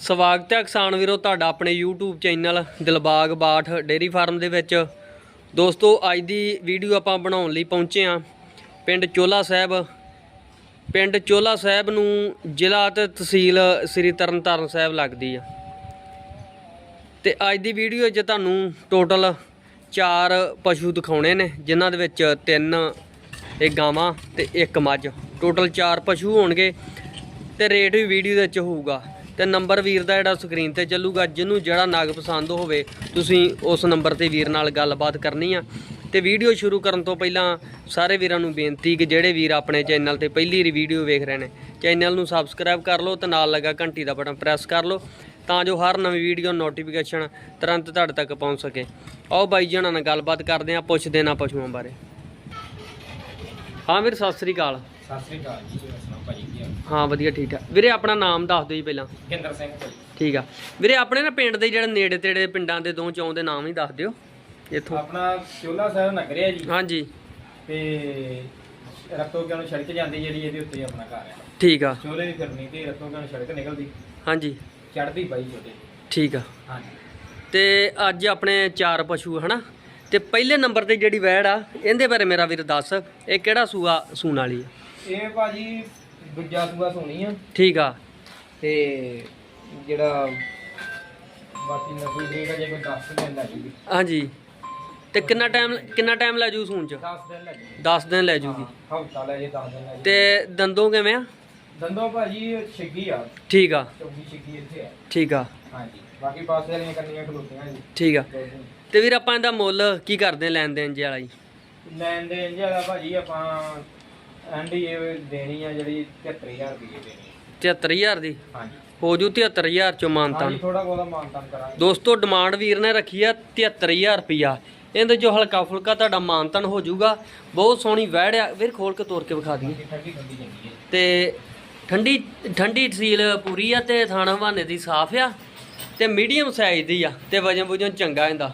ਸਵਾਗਤ ਹੈ ਕਿਸਾਨ ਵੀਰੋ ਤੁਹਾਡਾ ਆਪਣੇ YouTube channel Dilbagh Bath dairy farm ਦੇ ਵਿੱਚ। ਦੋਸਤੋ, ਅੱਜ ਦੀ ਵੀਡੀਓ ਆਪਾਂ ਬਣਾਉਣ ਲਈ ਪਹੁੰਚੇ ਹਾਂ ਪਿੰਡ ਚੋਲਾ ਸਾਹਿਬ। ਪਿੰਡ ਚੋਲਾ ਸਾਹਿਬ ਨੂੰ ਜ਼ਿਲ੍ਹਾ ਤੇ ਤਹਿਸੀਲ ਸ੍ਰੀ ਤਰਨਤਾਰਨ ਸਾਹਿਬ ਲੱਗਦੀ ਆ। ਤੇ ਅੱਜ ਦੀ ਵੀਡੀਓ 'ਚ ਤੁਹਾਨੂੰ ਟੋਟਲ 4 ਪਸ਼ੂ ਦਿਖਾਉਣੇ ਨੇ, ਜਿਨ੍ਹਾਂ ਦੇ ਵਿੱਚ ਤਿੰਨ ਇਹ ਗਾਵਾਂ ਤੇ ਇੱਕ ਮੱਝ। ਟੋਟਲ 4 ਪਸ਼ੂ ਹੋਣਗੇ ਤੇ ਰੇਟ ਵੀ ਵੀਡੀਓ ਦੇ ਵਿੱਚ ਹੋਊਗਾ। ਤੇ ਨੰਬਰ ਵੀਰ ਦਾ ਜਿਹੜਾ ਸਕਰੀਨ ਤੇ ਚੱਲੂਗਾ, ਜਿਹਨੂੰ ਜਿਹੜਾ ਨਗ ਪਸੰਦ ਹੋਵੇ, ਤੁਸੀਂ ਉਸ ਨੰਬਰ ਤੇ ਵੀਰ ਨਾਲ ਗੱਲਬਾਤ ਕਰਨੀ ਆ। ਤੇ ਵੀਡੀਓ ਸ਼ੁਰੂ ਕਰਨ ਤੋਂ ਪਹਿਲਾਂ ਸਾਰੇ ਵੀਰਾਂ ਨੂੰ ਬੇਨਤੀ ਕਿ ਜਿਹੜੇ ਵੀਰ ਆਪਣੇ ਚੈਨਲ ਤੇ ਪਹਿਲੀ ਵੀਡੀਓ ਵੇਖ ਰਹੇ ਨੇ, ਚੈਨਲ ਨੂੰ ਸਬਸਕ੍ਰਾਈਬ ਕਰ ਲਓ ਤੇ ਨਾਲ ਲੱਗਾ ਘੰਟੀ ਦਾ ਬਟਨ ਪ੍ਰੈਸ ਕਰ ਲਓ, ਤਾਂ ਜੋ ਹਰ ਨਵੀਂ ਵੀਡੀਓ ਨੋਟੀਫਿਕੇਸ਼ਨ ਤੁਰੰਤ ਤੁਹਾਡੇ ਤੱਕ ਪਹੁੰਚ ਸਕੇ। ਆਓ ਬਾਈ ਜੀ ਹੁਣਾਂ ਨਾਲ ਗੱਲਬਾਤ ਕਰਦੇ ਹਾਂ, ਪੁੱਛਦੇ ਨਾ ਪਸ਼ੂਆਂ ਬਾਰੇ। ਹਾਂ ਵੀਰ, ਸਤਿ ਸ੍ਰੀ ਅਕਾਲ। ਸਤਿ ਸ੍ਰੀ ਅਕਾਲ ਭਾਜੀ ਕੀ ਹਾਲ? ਹਾਂ ਵਧੀਆ ਠੀਕ ਠਾਕ। ਵੀਰੇ ਆਪਣਾ ਨਾਮ ਦੱਸ ਦਿਓ ਜੀ ਪਹਿਲਾਂ। ਗਿੰਦਰ ਸਿੰਘ ਭਾਜੀ। ਠੀਕ ਆ। ਵੀਰੇ ਆਪਣੇ ਨਾ ਪਿੰਡ ਦੇ ਜਿਹੜੇ ਨੇੜੇ ਤੇੜੇ ਪਿੰਡਾਂ ਦੇ ਦੋ ਚੌਂ ਦੇ ਨਾਮ ਹੀ ਦੱਸ ਦਿਓ। ਇੱਥੋਂ। ਆਪਣਾ ਚੋਲਾ ਸਾਹਿਬ ਨਗਰਿਆ ਜੀ। ਹਾਂਜੀ। ਤੇ ਰਤੋ ਕਿਉਂ ਸੜਕ ਜਾਂਦੀ ਜਿਹੜੀ ਇਹਦੇ ਉੱਤੇ ਆਪਣਾ ਘਰ ਹੈ। ਠੀਕ ਆ। ਚੋਲੇ ਦੀ ਫਿਰਨੀ ਤੇ ਰਤੋ ਕਿਉਂ ਸੜਕ ਨਿਕਲਦੀ। ਹਾਂਜੀ। ਚੜਦੀ ਬਾਈ ਛੋਟੇ ਠੀਕ ਆ। ਹਾਂਜੀ। ਤੇ ਅੱਜ ਆਪਣੇ ਚਾਰ ਪਸ਼ੂ ਹਨਾ? ਤੇ ਪਹਿਲੇ ਨੰਬਰ ਤੇ ਜਿਹੜੀ ਵੈੜ ਆ ਇਹਦੇ ਬਾਰੇ ਮੇਰਾ ਵੀਰ ਦੱਸ। ਇਹ ਕਿਹੜਾ ਸੂਆ ਸੂਣ ਵਾਲੀ ਆ? ਇਹ ਭਾਜੀ ਦੂਜਾ ਸੂਆ ਸੋਣੀ ਆ। ਠੀਕ ਆ। ਤੇ ਜਿਹੜਾ ਬਾਕੀ ਨਸੂ ਦੇਗਾ ਜੇ ਕੋਈ 10 ਦਿਨ ਲੱਗ ਜੂਗੀ। ਹਾਂਜੀ। ਤੇ ਕਿੰਨਾ ਟਾਈਮ ਕਿੰਨਾ ਟਾਈਮ ਲੈ ਜੂ ਸੂਣ ਚ? 10 ਦਿਨ ਲੱਗ ਜੂਗੀ। 10 ਦਿਨ ਲੈ ਜੂਗੀ। ਹਫਤਾ ਲੈ ਜੇ 10 ਦਿਨ ਲੱਗ ਤੇ ਦੰਦੋਂ ਕਿਵੇਂ ਆ? ਦੰਦੋ ਭਾਜੀ ਛਿੱਗੀ ਆ। ਠੀਕ ਆ। ਚੌਗੀ ਛਿੱਗੀ ਇੱਥੇ ਆ। ਠੀਕ ਆ। ਹਾਂਜੀ। ਬਾਕੀ ਪਾਸੇ ਵਾਲੀਆਂ ਕੰਨੀਆਂ ਖਲੋਤੀਆਂ ਜੀ। ਠੀਕ ਆ। ਤੇ ਵੀਰ ਆਪਾਂ ਇਹਦਾ ਮੁੱਲ ਕੀ ਕਰਦੇ ਲੈਣ ਦੇਣ ਜੇ ਵਾਲਾ ਜੀ? ਲੈਣ ਦੇ ਜਿਹੜਾ ਭਾਜੀ ਆਪਾਂ ਐਂਡ ਇਹ ਦੇਣੀ ਆ ਜਿਹੜੀ 73000 ਰੁਪਏ ਦੇਣੀ ਆ। 73000 ਦੀ? ਹਾਂਜੀ। ਹੋ ਜੂ 73000 ਚੋਂ ਮਾਨਤਾਨ ਹਾਂਜੀ ਥੋੜਾ ਬਹੁਤਾ ਮਾਨਤਾਨ ਕਰਾਂਗੇ। ਦੋਸਤੋ ਡਿਮਾਂਡ ਵੀਰ ਨੇ ਰੱਖੀ ਆ 73000 ਰੁਪਿਆ ਇਹਦੇ ਜੋ ਹਲਕਾ ਫੁਲਕਾ ਤੁਹਾਡਾ ਮਾਨਤਨ ਹੋ ਜਾਊਗਾ ਬਹੁਤ ਸੋਹਣੀ ਵਹਿੜ ਆ। ਵੀਰ ਖੋਲ ਕੇ ਤੋੜ ਕੇ ਵਿਖਾ ਦਈਏ। ਬਾਕੀ ਠੰਡੀ ਠੰਡੀ ਜਾਂਦੀ ਹੈ। ਤੇ ਠੰਡੀ ਠੰਡੀ ਤਸੀਲ ਪੂਰੀ ਆ ਤੇ ਥਾਣਾ ਹਵਾਨੇ ਦੀ ਸਾਫ਼ ਆ ਤੇ ਮੀਡੀਅਮ ਸਾਈਜ਼ ਦੀ ਆ ਤੇ ਵਜਨ ਵਜਨ ਚੰਗਾ ਇਹਦਾ।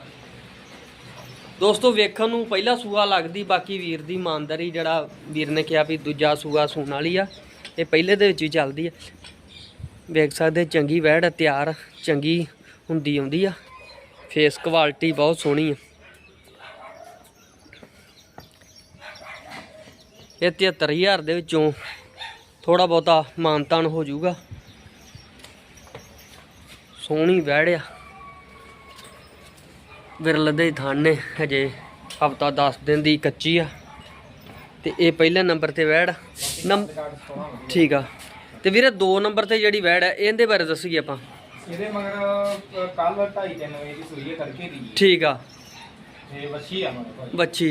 ਦੋਸਤੋ ਵੇਖਣ ਨੂੰ ਪਹਿਲਾ ਸੂਆ ਲੱਗਦੀ ਬਾਕੀ ਵੀਰ ਦੀ ਇਮਾਨਦਾਰੀ ਜਿਹੜਾ ਵੀਰ ਨੇ ਕਿਹਾ ਵੀ ਦੂਜਾ ਸੂਆ ਸੂਣ ਵਾਲੀ ਆ ਇਹ ਪਹਿਲੇ ਦੇ ਵਿੱਚ ਹੀ ਚੱਲਦੀ ਆ। ਵੇਖ ਸਕਦੇ ਚੰਗੀ ਵਹਿੜ ਆ, ਤਿਆਰ ਚੰਗੀ ਹੁੰਦੀ ਆਉਂਦੀ ਆ। ਫੇਸ ਕੁਆਲਿਟੀ ਬਹੁਤ ਸੋਹਣੀ ਆ। ਇਹ 73000 ਦੇ ਵਿੱਚੋਂ ਥੋੜਾ ਬਹੁਤਾ ਮਾਨਤਾਨ ਹੋ ਜਾਊਗਾ। ਸੋਹਣੀ ਵਹਿੜ ਆ। ਵਿਰਲ ਦੇ ਥਣ ਨੇ ਹਜੇ ਹਫਤਾ 10 ਦਿਨ ਦੀ ਕੱਚੀ ਆ। ਤੇ ਇਹ ਪਹਿਲੇ ਨੰਬਰ ਤੇ ਵਹਿੜ ਨੰਬ। ਠੀਕ ਆ। ਤੇ ਵੀਰੇ 2 ਨੰਬਰ ਤੇ ਜਿਹੜੀ ਵਹਿੜ ਹੈ ਇਹਦੇ ਬਾਰੇ ਦੱਸੀਏ ਆਪਾਂ। ਇਹਦੇ ਮਗਰ ਕੱਲ 2:30 ਤਿੰਨ ਵਜੇ ਦੀ ਸੂਈ ਤੜਕੇ ਦੀ ਠੀਕ ਆ। ਤੇ ਵੱਛੀ ਆ ਮਗਰ ਬੱਚੀ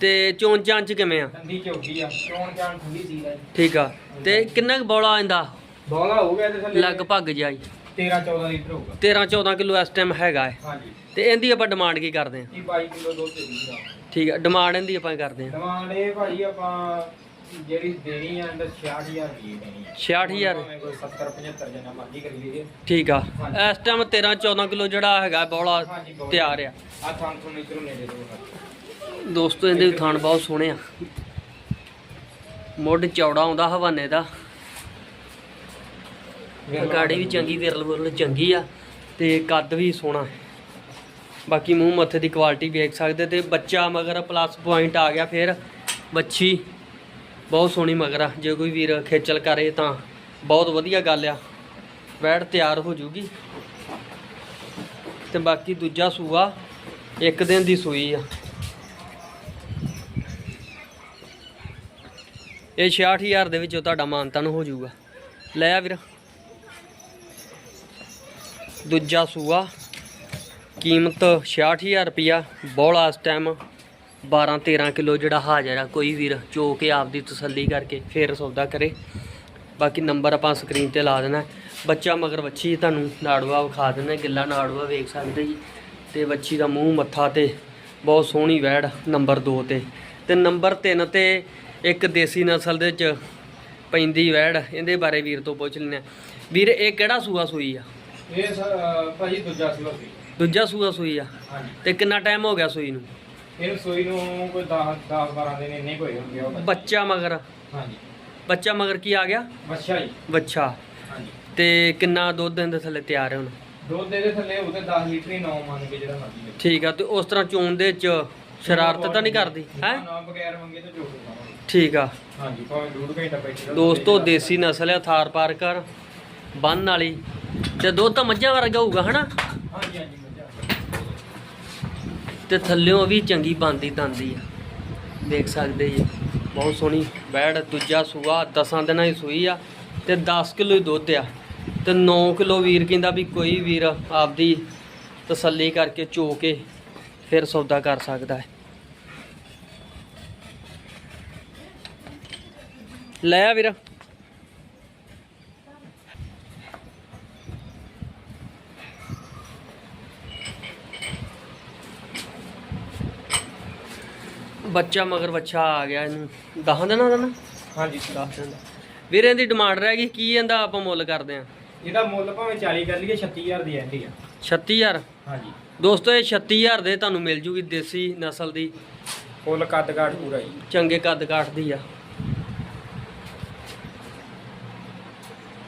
ਤੇ ਚੋਣ ਚਾਂਚ ਕਿਵੇਂ ਆ? ਠੰਡੀ ਝੋਗੀ ਆ। ਚੋਣ ਚਾਣ ਠੰਡੀ ਸੀ ਦਾ ਠੀਕ ਆ। ਤੇ ਕਿੰਨਾ ਕੁ ਬੌਲਾ ਆਂਦਾ ਬੋਲਾ ਹੋ ਗਿਆ ਤੇ ਲਗਭਗ ਜਾਈ 13 14 ਲੀਟਰ ਹੋਊਗਾ। 13 14 ਕਿਲੋ ਇਸ ਟਾਈਮ ਹੈਗਾ ਹੈ ਹਾਂਜੀ। ਤੇ ਇਹਦੀ ਆਪਾਂ ਡਿਮਾਂਡ ਕੀ ਕਰਦੇ ਆ ਇਹ 22 ਕਿਲੋ ਦੁੱਧ ਦੇ ਠੀਕ ਆ ਡਿਮਾਂਡ ਇਹਦੀ ਆਪਾਂ ਕਰਦੇ ਆ ਡਿਮਾਂਡ ਇਹ ਭਾਜੀ ਆਪਾਂ ਜਿਹੜੀ ਦੇਣੀ ਆ ਅੰਦਰ 66000 ਰੁਪਏ ਦੇਣੀ ਆ। 66000 ਭਾਵੇਂ ਕੋਈ 70 75 ਜਨਾ ਮਰਜ਼ੀ ਕਰੀ ਲਈਏ। ਠੀਕ ਆ। ਇਸ ਟਾਈਮ 13 14 ਕਿਲੋ ਜਿਹੜਾ ਹੈਗਾ ਬੌਲਾ ਤਿਆਰ ਆ। ਆ ਥਾਂ ਤੋਂ ਨਿਕਲੋ ਨੇੜੇ ਤੋਂ ਦੋਸਤੋ ਇਹਦੇ ਵੀ ਥਣ ਬਹੁਤ ਸੋਹਣੇ ਆ। ਮੁੱਢ ਚੌੜਾ ਆਉਂਦਾ ਹਵਾਨੇ ਦਾ। ਗਾੜੀ ਵੀ ਚੰਗੀ, ਵਿਰਲ ਵਿਰਲ ਚੰਗੀ ਆ ਤੇ ਕੱਦ ਵੀ ਸੋਹਣਾ। ਹੈ ਬਾਕੀ ਮੂੰਹ ਮੱਥੇ ਦੀ ਕੁਆਲਿਟੀ ਵੇਖ ਸਕਦੇ ਤੇ ਬੱਚਾ ਮਗਰ ਪਲੱਸ ਪੁਆਇੰਟ ਆ ਗਿਆ ਫਿਰ। ਬੱਚੀ ਬਹੁਤ ਸੋਹਣੀ ਮਗਰ ਆ, ਜੇ ਕੋਈ ਵੀਰ ਖੇਚਲ ਕਰੇ ਤਾਂ। ਬਹੁਤ ਵਧੀਆ ਗੱਲ ਆ। ਵੈੜ ਤਿਆਰ ਹੋ ਜੂਗੀ। ਤੇ ਬਾਕੀ ਦੂਜਾ ਸੂਆ ਇੱਕ ਦਿਨ ਦੀ ਸੂਈ ਆ। ਇਹ 66000 ਦੇ ਵਿੱਚੋਂ ਤੁਹਾਡਾ ਮਾਨਤਨ ਹੋ ਜਾਊਗਾ ਲੈ ਆ ਵੀਰ। ਦੂਜਾ ਸੂਆ। ਕੀਮਤ 66000 ਰੁਪਿਆ ਬੋਲਾ ਇਸ ਟਾਈਮ 12 13 ਕਿਲੋ ਜਿਹੜਾ ਹਾਜ਼ਰ ਆ। ਕੋਈ ਵੀਰ ਚੋ ਕੇ ਆਪਦੀ ਤਸੱਲੀ ਕਰਕੇ ਫੇਰ ਸੌਦਾ ਕਰੇ। ਬਾਕੀ ਨੰਬਰ ਆਪਾਂ ਸਕਰੀਨ ਤੇ ਲਾ ਦੇਣਾ। ਬੱਚਾ ਮਗਰ ਵੱਛੀ ਤੁਹਾਨੂੰ ਨਾੜਵਾ ਵਿਖਾ ਦਿੰਦੇ। ਗਿੱਲਾ ਨਾੜੂਆ ਵੇਖ ਸਕਦੇ ਜੀ। ਤੇ ਵੱਛੀ ਦਾ ਮੂੰਹ, ਮੱਥਾ ਤੇ ਬਹੁਤ ਸੋਹਣੀ ਵੈੜ ਨੰਬਰ 2 ਤੇ। ਤੇ ਨੰਬਰ 3 ਤੇ ਇੱਕ ਦੇਸੀ ਨਸਲ ਦੇ ਵਿੱਚ ਪੈਂਦੀ ਵੈੜ। ਇਹਦੇ ਬਾਰੇ ਵੀਰ ਤੋਂ ਪੁੱਛ ਲੈਣਾ ਵੀਰ, ਇਹ ਕਿਹੜਾ ਸੂਆ ਸੂਈ ਆ? ਇਹ ਸਰ ਭਾਜੀ ਦੂਜਾ ਸੀ ਸੀ ਦੂਜਾ ਸੂਆ ਸੂਈ ਆ। ਹਾਂਜੀ। ਤੇ ਕਿੰਨਾ ਟਾਈਮ ਹੋ ਗਿਆ ਸੂਈ ਨੂੰ? ਇਹਨੂੰ ਸੂਈ ਨੂੰ ਕੋਈ 10 10 12 ਦਿਨ ਇੰਨੇ ਕੋਈ ਹੋ ਗਿਆ ਉਹ। ਬੱਚਾ। ਮਗਰ। ਹਾਂਜੀ। ਬੱਚਾ ਮਗਰ ਕੀ ਆ ਗਿਆ? ਬੱਚਾ ਹੀ ਬੱਚਾ। ਹਾਂਜੀ। ਤੇ ਕਿੰਨਾ ਦੁੱਧ ਦਿਨ ਦੇ ਥੱਲੇ ਤਿਆਰ ਹੈ ਹੁਣ? ਦੁੱਧ ਦੇ ਥੱਲੇ ਉਹਦੇ 10 ਲੀਟਰ ਹੀ 9 ਮੰਨ ਕੇ ਜਿਹੜਾ ਮਰਜ਼ੀ ਲੈ ਠੀਕ ਆ ਤੇ ਉਸ ਤਰ੍ਹਾਂ ਚੋਣ ਦੇ ਚ ਸ਼ਰਾਰਤ ਤਾਂ ਨਹੀਂ ਕਰਦੀ ਹੈ? ਨਾ ਬਗੈਰ ਮੰਗੇ ਤਾਂ ਜੋੜ ਦਵਾਂਗੇ ਠੀਕ ਆ। ਹਾਂਜੀ ਭਾਵੇਂ ਡੂਢ ਘੰਟਾ ਬੈਠੇ ਰਹੋ। ਦੋਸਤੋ ਦੇਸੀ ਨਸਲ ਹੈ ਥਾਰ ਪਾਰਕਰ ਬੰਨ ਵਾਲੀ। ਤੇ ਦੁੱਧ ਤਾਂ ਮੱਝਾਂ ਵਰਗਾ ਹੋਊਗਾ ਹਨਾ? ਹਾਂਜੀ ਹਾਂਜੀ ਮੱਝਾਂ ਤੇ ਥੱਲਿਓਂ ਵੀ ਚੰਗੀ ਬੰਦੀ ਦੰਦੀ ਆ। ਦੇਖ ਸਕਦੇ ਜੀ। ਬਹੁਤ ਸੋਹਣੀ ਬੈੜ ਦੂਜਾ ਸੂਆ ਦਸਾਂ ਦਿਨਾਂ ਦੀ ਸੂਈ ਆ ਤੇ 10 ਕਿਲੋ ਹੀ ਦੁੱਧ ਆ। ਤੇ 9 ਕਿਲੋ ਵੀਰ ਕਹਿੰਦਾ ਵੀ ਕੋਈ ਵੀਰ ਆਪਦੀ ਤਸੱਲੀ ਕਰਕੇ ਚੋ ਕੇ ਫਿਰ ਸੌਦਾ ਕਰ ਸਕਦਾ ਹੈ। ਲੈ ਆ ਵੀਰ। ਬੱਚਾ ਮਗਰ ਬੱਚਾ ਆ ਗਿਆ ਇਹਨੂੰ। ਦਹਾਂ ਦੇਣਾ ਦਾ ਨਾ? ਹਾਂਜੀ। ਦਸ ਦਿਨ ਦਾ ਵੀਰੇ ਦੀ ਡਿਮਾਂਡ ਰਹਿ ਗਈ। ਕੀ ਇਹਦਾ ਆਪਾਂ ਮੁੱਲ ਕਰਦੇ ਆ ਇਹਦਾ ਮੁੱਲ ਭਾਵੇਂ 40 ਕਰ ਲਈਏ 36000 ਦੀ ਐਂਡੀ ਆ। 36000 ਹਾਂਜੀ। ਦੋਸਤੋ ਇਹ 36000 ਦੇ ਤੁਹਾਨੂੰ ਮਿਲ ਜੂਗੀ ਦੇਸੀ ਨਸਲ ਦੀ। ਫੁੱਲ ਕੱਦ ਕਾਠ ਪੂਰਾ ਜੀ। ਚੰਗੇ ਕੱਦ ਕਾਠ ਦੀ ਆ।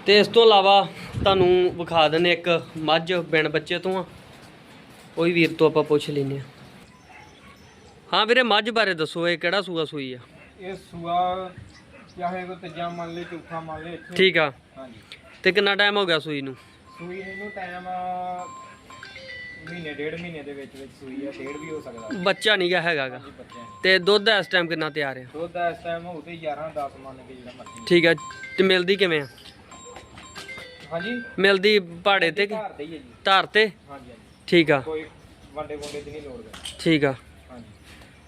ਤੇ ਇਸ ਤੋਂ ਇਲਾਵਾ ਤੁਹਾਨੂੰ ਵਿਖਾ ਦਿੰਨੇ ਇੱਕ ਮੱਝ ਬਿਨ ਬੱਚੇ ਤੋਂ ਆ। ਉਹੀ ਵੀਰ ਤੋਂ ਆਪਾਂ ਪੁੱਛ ਲੈਨੇ ਆ ਹਾਂ ਵੀਰੇ ਮੱਝ ਬਾਰੇ ਦੱਸੋ ਇਹ ਕਿਹੜਾ ਸੂਆ ਸੂਈ ਆ? ਇਹ ਸੂਆ ਚਾਹੇ ਕੋ ਤੀਜਾ ਮੰਨ ਲਈ ਚੌਥਾ ਮੰਨ ਲਈ ਇੱਥੇ ਠੀਕ ਆ। ਹਾਂਜੀ। ਤੇ ਕਿੰਨਾ ਟਾਈਮ ਹੋ ਗਿਆ ਸੂਈ ਨੂੰ? ਸੂਈ ਨੂੰ ਟਾਈਮ ਮਹੀਨੇ ਡੇਢ ਮਹੀਨੇ ਦੇ ਵਿੱਚ ਵਿੱਚ ਸੂਈ ਆ ਡੇਢ ਵੀ ਹੋ ਸਕਦਾ। ਬੱਚਾ ਨਹੀਂ ਗਾ ਹੈਗਾਗਾ ਹਾਂਜੀ ਨੇ। ਤੇ ਦੁੱਧ ਇਸ ਟਾਈਮ ਕਿੰਨਾ ਤਿਆਰ ਆ? ਦੁੱਧ ਇਸ ਟਾਈਮ ਹੋਊ ਤੇ 11 10 ਮੰਨ ਕੇ ਜਿਹੜਾ ਮਰਜ਼ੀ। ਠੀਕ ਆ ਤੇ ਮਿਲਦੀ ਕਿਵੇਂ ਆ? ਹਾਂਜੀ। ਮਿਲਦੀ ਪਹਾੜੇ ਤੇ ਕਿ ਘਰ ਦੇ ਹੀ ਹੈ ਜੀ। ਧਾਰ ਤੇ? ਹਾਂਜੀ ਹਾਂਜੀ। ਠੀਕ ਆ। ਕੋਈ ਵੰਡੇ ਵੰਡੇ ਦੀ ਨਹੀਂ ਲੋੜ ਹੈ ਠੀਕ ਆ।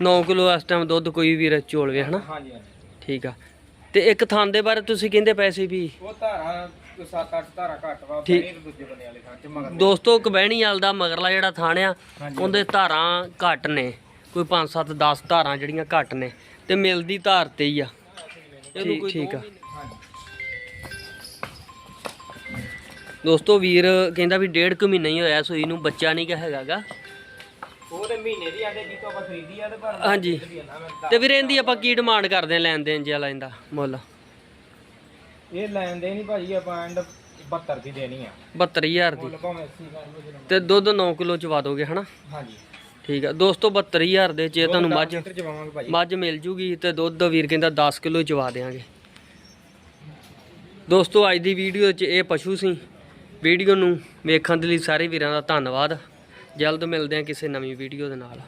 9 ਕਿਲੋ ਇਸ ਟਾਈਮ ਦੁੱਧ ਕੋਈ ਵੀਰ ਚੋਲਵੇ ਹਨਾ? ਹਾਂਜੀ ਹਾਂਜੀ। ਠੀਕ ਆ। ਤੇ ਇੱਕ ਥਾਂ ਦੇ ਬਾਰੇ ਤੁਸੀਂ ਕਹਿੰਦੇ ਪੈਸੇ ਵੀ? ਉਹ ਧਾਰਾ 7-8 ਧਾਰਾ ਘੱਟ ਵਾ ਠੀਕ। ਦੂਜੇ ਬੰਦੇ ਵਾਲੇ ਥਾਂ ਚ ਮਗਰ ਦੋਸਤੋ ਕਬਹਿਣੀ ਵਾਲ ਦਾ ਮਗਰਲਾ ਜਿਹੜਾ ਥਾਣ ਆ। ਉਹਦੇ ਧਾਰਾਂ ਘੱਟ ਨੇ। ਕੋਈ 5 7 10 ਧਾਰਾਂ ਜਿਹੜੀਆਂ ਘੱਟ ਨੇ। ਤੇ ਮਿਲਦੀ ਧਾਰ ਤੇ ਹੀ ਆ। ਠੀਕ ਠੀਕ ਆ। ਦੋਸਤੋ ਵੀਰ ਕਹਿੰਦਾ ਵੀ ਡੇਢ ਕੁ ਮਹੀਨਾ ਹੀ ਹੋਇਆ ਸੂਈ ਨੂੰ ਬੱਚਾ ਨਹੀਂ ਗਾ ਹੈਗਾਗਾ ਉਹ ਤੇ ਮਹੀਨੇ ਦੀ ਆਂਡੇ ਜਿੱਤੋਂ ਆਪਾਂ ਖਰੀਦੀ ਆ ਤੇ ਪਰ ਹਾਂਜੀ। ਤੇ ਵੀਰ ਇਹਦੀ ਆਪਾਂ ਕੀ ਡਿਮਾਂਡ ਕਰਦੇ ਆ ਲੈਣ ਦੇਣ ਜਿਹਾ ਲੈਂਦਾ ਮੁੱਲ? ਇਹ ਲੈਂਦੇ ਨਹੀਂ ਭਾਜੀ ਆਪਾਂ ਐਂਡ 72 ਦੀ ਦੇਣੀ ਆ। 72000 ਦੀ। ਮੁੱਲ ਭਾਵੇਂ 80 ਕਰ ਲਓ ਜਿਹੜਾ ਤੇ ਦੁੱਧ 9 ਕਿਲੋ ਚਵਾ ਦੋਗੇ ਹਨਾ? ਹਾਂਜੀ। ਠੀਕ ਆ ਦੋਸਤੋ 72000 ਦੇ ਚ ਤੁਹਾਨੂੰ ਮੱਝ ਮੱਝ ਮਿਲ ਜੂਗੀ ਤੇ ਦੁੱਧ ਵੀਰ ਕਹਿੰਦਾ 10 ਕਿਲੋ ਚਵਾ ਦੇਾਂਗੇ ਦੋਸਤੋ ਅੱਜ ਦੀ ਵੀਡੀਓ 'ਚ ਇਹ ਪਸ਼ੂ ਸੀ। ਵੀਡੀਓ ਨੂੰ ਵੇਖਣ ਦੇ ਲਈ ਸਾਰੇ ਵੀਰਾਂ ਦਾ ਧੰਨਵਾਦ। ਜਲਦ ਮਿਲਦੇ ਹਾਂ ਕਿਸੇ ਨਵੀਂ ਵੀਡੀਓ ਦੇ ਨਾਲ।